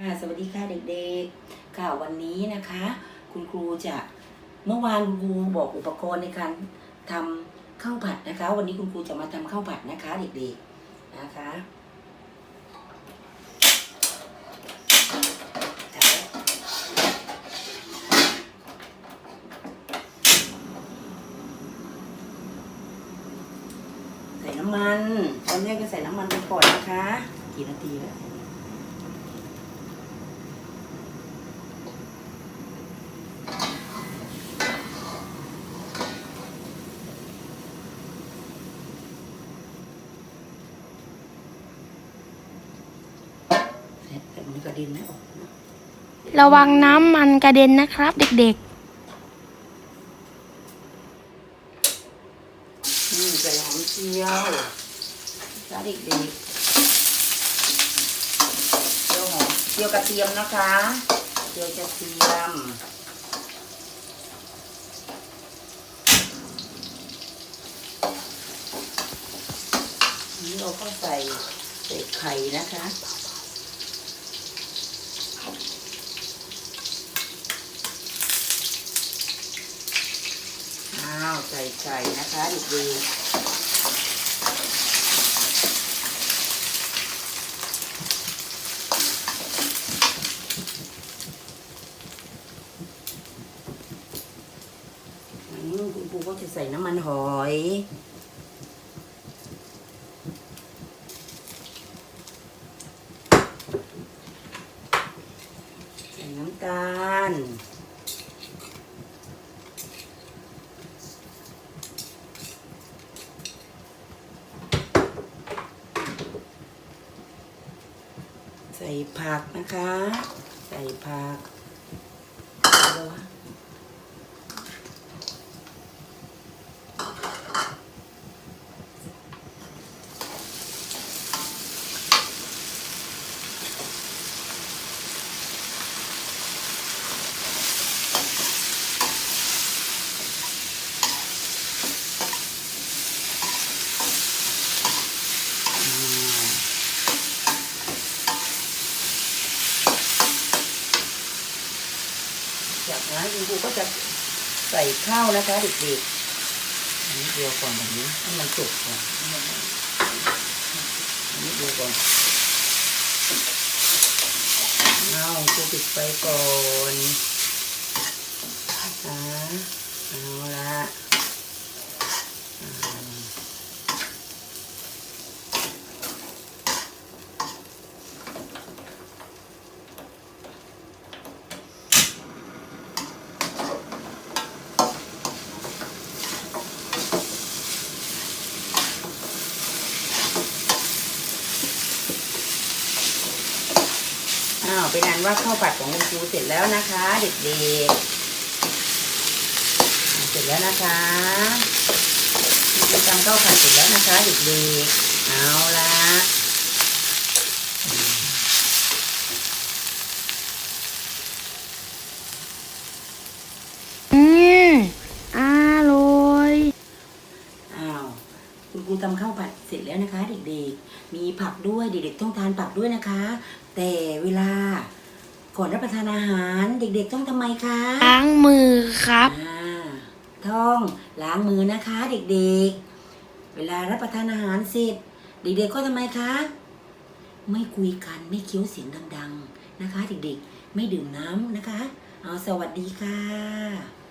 ค่ะสวัสดีค่ะเด็กๆ ค่ะวันนี้นะคะ คุณครูจะเมื่อวานคุณครูบอกอุปกรณ์ในการทำข้าวผัดนะคะ วันนี้คุณครูจะมาทำข้าวผัดนะคะ เด็กๆนะคะใส่น้ำมัน ตอนแรกก็ใส่น้ำมันไปก่อนนะคะ กี่นาทีแล้ว เสร็จแต่มัน กระเด็นไม่ออกนะระวังน้ำมันกระเด็นนะครับ เด็กๆ นี่จะหอมเจียวจ้าเด็กๆเจียวหอมเจียวกระเทียมนะคะเจียวกระเทียมนี่เราก็ใส่ใส่ไข่นะคะ อ้าวใส่ไก่นะคะเด็กๆคุณครูก็จะใส่น้ำมันหอยใส่น้ำตาล ใส่ผักนะคะ ใส่ผัก จากนั้นคุณครูก็จะใส่ข้าวนะคะเด็กๆอันนี้เดียวก่อนแบบนี้ให้มันสุกก่อนอันนี้เดียวก่อนเอาครูปิดไฟก่อนอ่าเอาละอ่า อ้าวเป็นอันว่าข้าวผัดของคุณครูเสร็จแล้วนะคะ เด็กๆ เสร็จแล้วนะคะกิจกรรมข้าวผัดเสร็จแล้วนะคะเด็กๆเอาละๆอืมอร่อยอ้าวคุณครูทำข้าวผัดเสร็จ แล้วนะคะ เด็กๆ มีผักด้วยเด็กๆต้องทานผักด้วยนะคะ แต่เวลาก่อนรับประทานอาหารเด็กๆต้องทำไมคะล้างมือครับอ่าท่องล้างมือนะคะ เด็กๆ เวลารับประทานอาหารเสร็จเด็กๆก็ทำไมคะ ไม่คุยกันไม่เคี้ยวเสียงดัง ๆนะคะ เด็กๆ ไม่ดื่มน้ำนะคะ เอาสวัสดีค่ะ